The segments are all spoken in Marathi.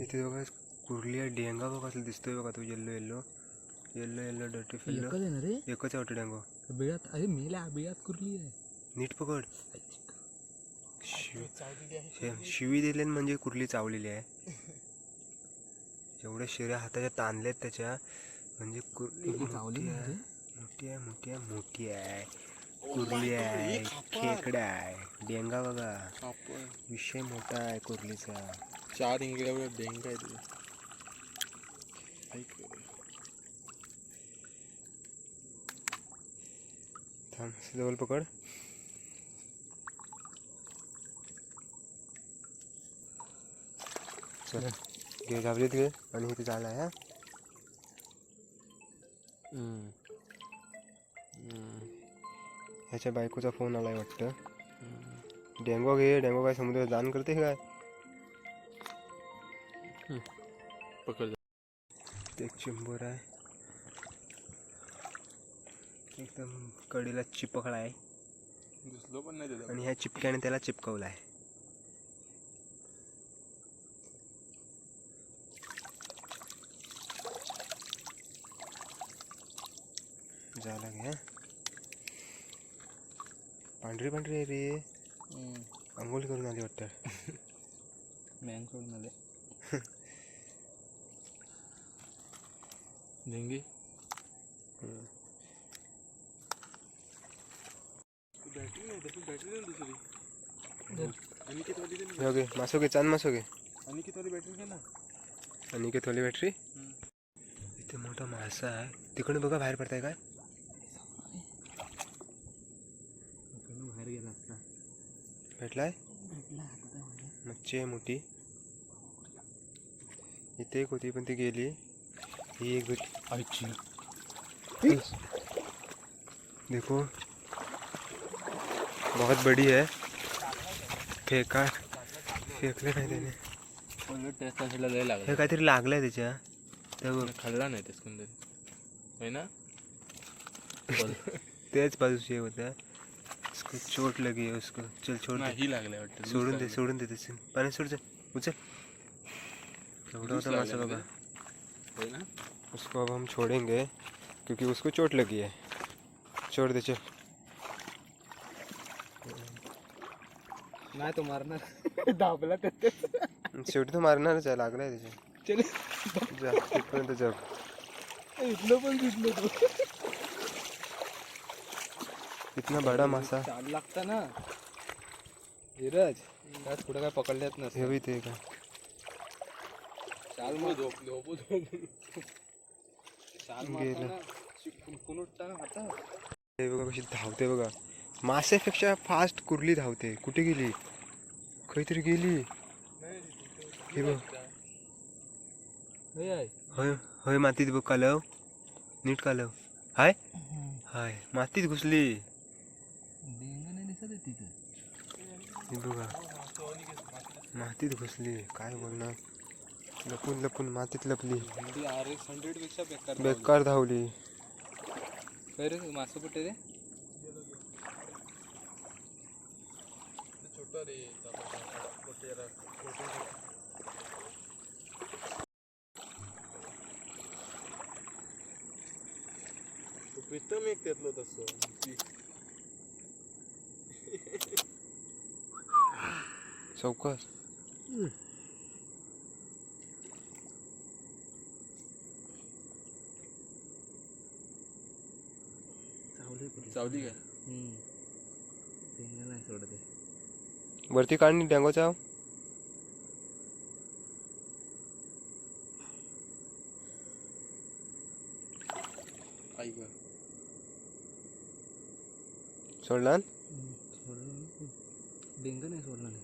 इथे बघा कुर्ली आहे डेंगा बघा असं दिसतोय बघा तो yellow yellow yellow yellow dirty fellow एकच आहे ना रे? एकच आहे वाटतं डेंगो. बिळात अरे मेल्या बिळात कुरली आहे. नीट पकड. शिव दिले म्हणजे कुर्ली चावलेली आहे. एवढ्या शिऱ्या हाताच्या ताणल्यात त्याच्या. म्हणजे कुर्ली ती चावली मोठी म्हणजे? आहे. मोठी आहे मोठी आहे मोठी आहे. कुर्ली आहे खेकडा आहे. डेंगा बघा. विषय मोठा आहे कुर्लीचा. चार इंगड्यावर डेंग आहे तुझं ऐक। थांब जवळ पकड। चल घे घाबरीत घे आणि इथे झाला आहे हा. ह्याच्या बायकोचा फोन आलाय वाटतं डेंगो घे डेंगो काय समुद्रात दान करते काय पकड एक चिंबोर आहे. एकदम कडीला चिपकला आहे. दिसलो पण नाही त्याला. आणि ह्या चिपक्याने त्याला चिपकवला आहे. झाला घ्या पांढरी पांढरी आहे रे. आंघोळ करून आली वाटतं. मॅंग सोडून आले डेंगी हम्म. बॅटरी नाही त्याची बॅटरी नाही दुसरी आणि किती वाली हे घे मासो घे चांद मासो घे आणि किती वाली बॅटरी? घे ना आणि के थोडी बॅटरी इथे मोठा मासा आहे तिकडे बघा बाहेर पडताय काय? इकडनं बाहेर गेला असता भेटलाय भेटला हातात आहे माझ्या. मच्छी आहे मोठी इथे एक होती पण ती गेली ही एक आईची देखो। बहुत बड़ी है। फेका। फेकले नाही त्याने हे काहीतरी लागलंय त्याच्या त्या खाल्ला नाही तेच कोणतरी होय ना? त्याच बाजूचे होत्या उसको चोट लगी है उसको चल छोड़ दे। नाही लागले वाटतं सोडून दे सोडून दे पाणी सोड चल उचल एवढा होता मासा बघा होय ना? उसको अब हम छोड़ेंगे क्योंकि उसको चोट लगी है। छोड़ दे चल। नाही तो मारणार दाबला त्यात शेवटी तो मारणारच आहे लागलाय त्याच्या चल। जा तिथपर्यंत जग इथलं पण दिसलं तो। इतना बडा मासा। चाल लागता ना। धीरज त्यात पुढे काय पकडल्यात हे नसतं बी ते का चाल हो, मार। झोपलो हो, हे बघा कशी धावते बघा. मासेपेक्षा फास्ट कुर्ली धावते. कुठे गेली? काहीतरी गेली. हे बघ. होय. होय मातीत बघ कालव. नीट कालव. हाय? हाय. मातीत घुसली. हे बघा. मातीत घुसली. काय बोलणार? लपून लपून मातीत लपली. हिंदी आर एक्स हंड्रेडपेक्षा बेकार बेकार धावली. काय रे मासं कुठे रे? छोटा रे प्रीतम एक त्यातलं तसं. चौकस. चावले कुठे चावली का डेंगा नाही सोडत वरती काढणी डेंगोचा ऐक सोडला सोडलं नाही. डेंगा नाही सोडला नाही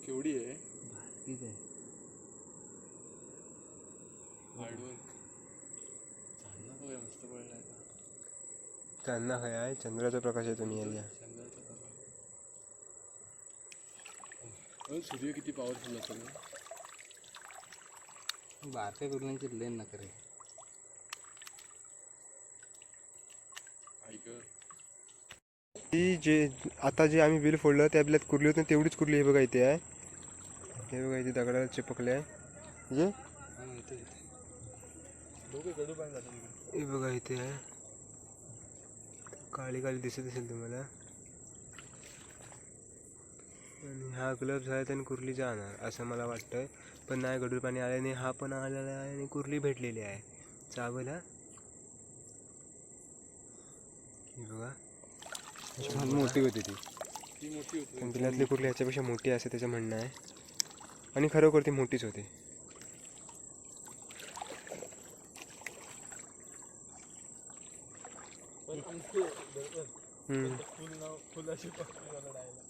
केवढी आहे बारकीच आहे वाढवून चांगला बघा मस्त पडलाय त्यांना काय आहे चंद्राचा प्रकाश येतो यायला चंद्राचा प्रकाश. अहो, सूर्य किती पॉवरफुल असेल ना? बारक्या कुर्ल्यांची लेन नका रे. ऐक. ती जे आता जे आम्ही बिल फोडलं त्या बिलात कुर्ली होती ना, तेवढीच कुर्ली हे बघा इथे आहे. हे बघा इथे दगडाला चिपकले आहे. हा? हे बघा इथे आहे. काळी काळी दिसत असेल तुम्हाला. आणि हा ग्लब्स आहे आणि कुर्ली जाणार असं मला वाटतंय. पण नाही गडूळ पाणी आल्याने हा पण आलेला आहे आणि कुर्ली भेटलेली आहे. चावल बघा. छान मोठी होती ती. ती मोठी होती. पण बिलातली कुर्ली ह्याच्यापेक्षा मोठी असं त्याचं म्हणणं आहे. आणि खरोखर ती मोठीच होती. हम्म. फुल नाव फुल अशी पकडली मला डायला